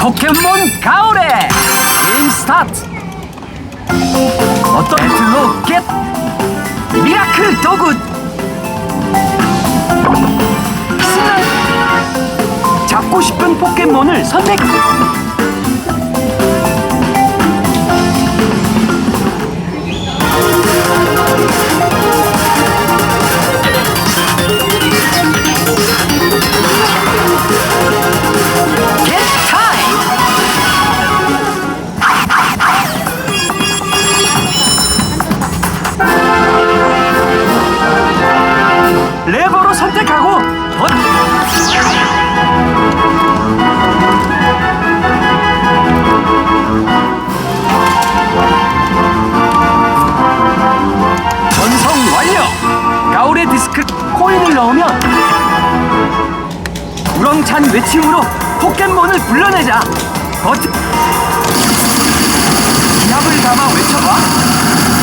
포켓몬 가오레 게임 스타트. 어떤 배틀로 겟 미라클 도구. 신나 잡고 싶은 포켓몬을 선택 레버로 선택하고 덧 전성 완료! 가오레 디스크 코인을 넣으면 우렁찬 외침으로 포켓몬을 불러내자. 버트 기합을 담아 외쳐봐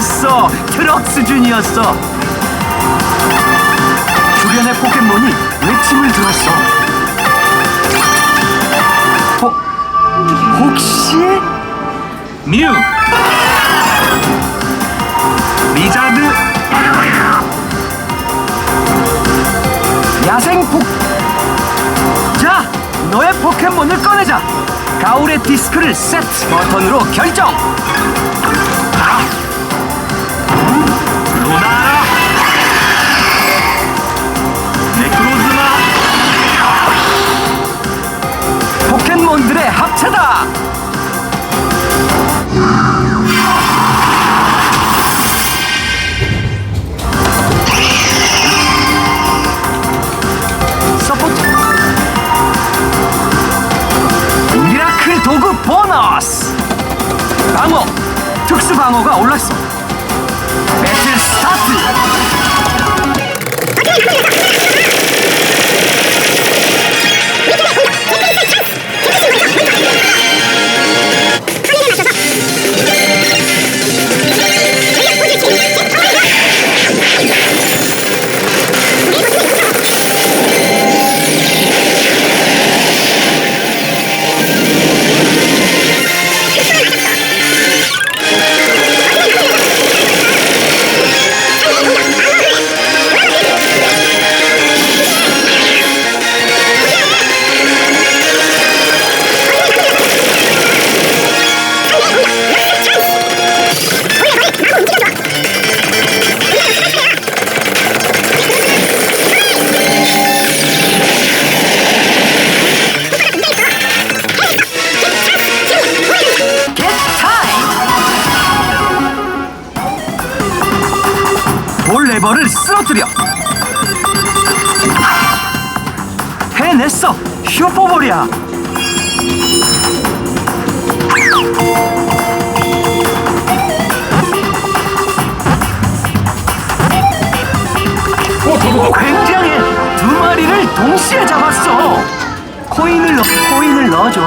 해냈어. 트럭 수준이었어. 주변의 포켓몬이 외침을 들었어. 호, 혹시? 뮤 리자드. 야생 폭. 자, 너의 포켓몬을 꺼내자. 가오레 디스크를 세트 버튼으로 결정 방어! 특수 방어가 올랐어 배틀 스타트 볼 레버를 쓰러뜨려. 해냈어. 슈퍼볼이야. 오, 굉장해. 두 마리를 동시에 잡았어. 코인을 넣 코인을 넣어줘.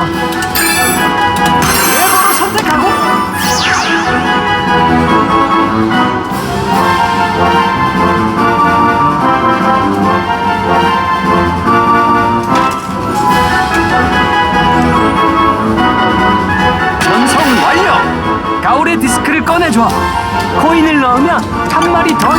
레버로 선택하고 꺼내줘. 코인을 넣으면 한 마리 더.